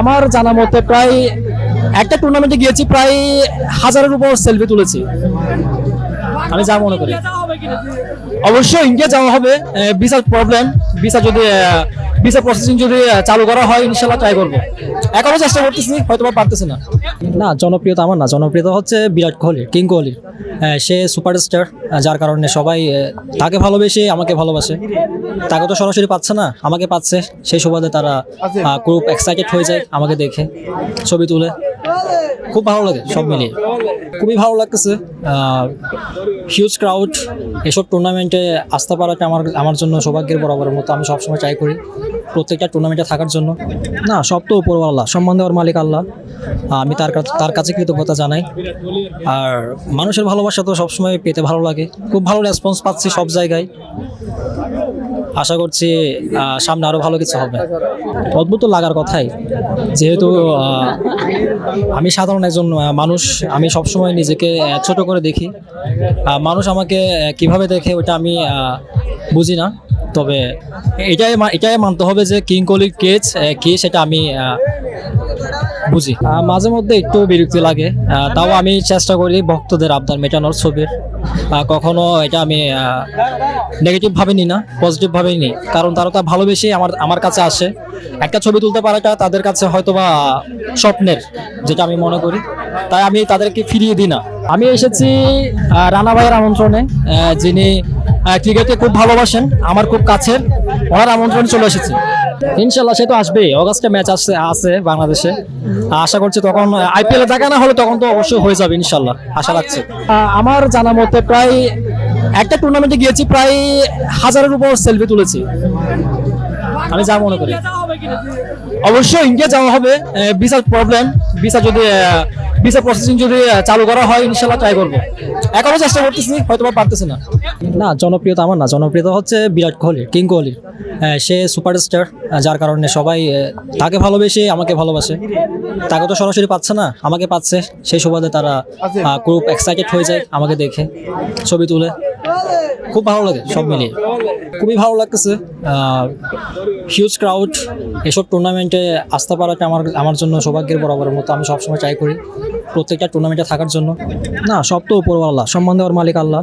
আমার জানা মতে প্রায় একটা টুর্নামেন্টে গিয়েছি, প্রায় হাজারের উপর সেলফি তুলেছি। আমি যা মনে করি। অবশ্যই ইন্ডিয়া যাওয়া হবে ভিসার প্রবলেম ভিসা যদি ভিসা প্রসেসিং যদি চালু করা হয় ইনশাল্লাহ ট্রাই করব। এখনও চেষ্টা করতেছি হয়তো পারতেছি না। না জনপ্রিয়তা আমার না জনপ্রিয়তা হচ্ছে বিরাট কোহলি, কিং কোহলি। সে সুপারস্টার যার কারণে সবাই তাকে ভালোবেসে আমাকে ভালোবাসে। তাকে তো সরাসরি পাচ্ছে না, আমাকে পাচ্ছে। সেই সুবাদে তারা খুব এক্সাইটেড হয়ে যায় আমাকে দেখে, ছবি তুলে। খুব ভালো লাগে, সব মিলিয়ে। খুবই ভালো লাগতেছে। হিউজ ক্রাউড এসব টুর্নামেন্টে আসতে পারাটা আমার আমার জন্য সৌভাগ্যের বরাবরের মতো আমি সবসময় ট্রাই করি, প্রত্যেকটা টুর্নামেন্টে থাকার জন্য। না, সব তো উপর আল্লাহ সম্মান দেওয়ার মালিক আল্লাহ। আমি তার কাছে তার কাছে কৃতজ্ঞতা জানাই। আর মানুষের ভালোবাসা তো সবসময় পেতে ভালো লাগে। খুব ভালো রেসপন্স পাচ্ছি সব জায়গায়। আশা করছি সামনে আরও ভালো কিছু হবে। অদ্ভুত লাগার কথাই। যেহেতু আমি সাধারণ একজন মানুষ, আমি সবসময় নিজেকে ছোট করে দেখি। মানুষ আমাকে কীভাবে দেখে ওটা আমি বুঝি না। তবে এটাই এটাই মানতে হবে যে কিং কোহলির কেচ কি সেটা আমি বুঝি। মাঝে মধ্যে একটু বিরক্তি লাগে। তাও আমি চেষ্টা করি ভক্তদের আবদার মেটানোর ছবির। কখনো এটা আমি নেগেটিভ ভাবে নিই না পজিটিভ ভাবেই নিই কারণ তারা তো ভালোবেসে আমার আমার কাছে আসে। একটা ছবি তুলতে পারাটা তাদের কাছে হয়তো বা স্বপ্নের, যেটা আমি মনে করি। তাই আমি তাদেরকে ফিরিয়ে দিই না। আমি এসেছি রানা ভাইয়ের আমন্ত্রণে। যিনি ক্রিকেটকে খুব ভালোবাসেন, আমার খুব কাছের। ওনার আমন্ত্রণে চলে এসেছি। ইনশাল্লাহ সে তো আসবেই। অগাস্টে ম্যাচ আসছে, আছে বাংলাদেশে। আশা করছি তখন আইপিএল দেখা না হলে তখন তো অবশ্যই হয়ে যাবে ইনশাল্লাহ, আশা রাখছি। আমার জানা মতে প্রায় একটা টুর্নামেন্টে গিয়েছি, প্রায় হাজারের উপর সেলফি তুলেছি। আমি যা মনে করি। অবশ্যই ইন্ডিয়া যাওয়া হবে ভিসার প্রবলেম ভিসা যদি ভিসা প্রসেসিং যদি চালু করা হয় ইনশাল্লাহ ট্রাই করব। এখনও চেষ্টা করতেছি হয়তো বা পারতেছি না। না, জনপ্রিয়তা আমার না। জনপ্রিয়তা হচ্ছে বিরাট কোহলি, কিং কোহলি। সে সুপারস্টার যার কারণে সবাই তাকে ভালোবেসে আমাকে ভালোবাসে। তাকে তো সরাসরি পাচ্ছে না, আমাকে পাচ্ছে। সেই সুবাদে তারা খুব এক্সাইটেড হয়ে যায় আমাকে দেখে, ছবি তুলে। খুব ভালো লাগে, সব মিলিয়ে। খুবই ভালো লাগতেছে। হিউজ ক্রাউড এসব টুর্নামেন্টে আসতে পারাটা আমার আমার জন্য সৌভাগ্যের বরাবরের মতো আমি সবসময় ট্রাই করি, প্রত্যেকটা টুর্নামেন্টে থাকার জন্য। না, সব তো উপর আল্লাহ সম্মান দেওয়ার মালিক আল্লাহ।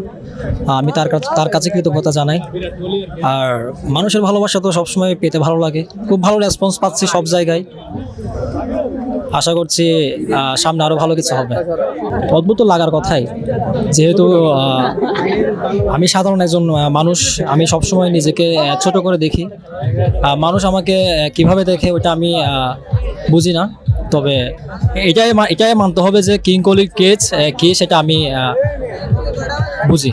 আমি তার কাছে তার কাছে কৃতজ্ঞতা জানাই। আর মানুষের ভালোবাসা তো সবসময় পেতে ভালো লাগে। খুব ভালো রেসপন্স পাচ্ছি সব জায়গায়। আশা করছি সামনে আরও ভালো কিছু হবে। অদ্ভুত লাগার কথাই। যেহেতু আমি সাধারণ একজন মানুষ, আমি সবসময় নিজেকে ছোট করে দেখি। মানুষ আমাকে কীভাবে দেখে ওটা আমি বুঝি না। তবে এটাই এটাই মানতে হবে যে কিং কোহলির কেচ কি সেটা আমি বুঝি।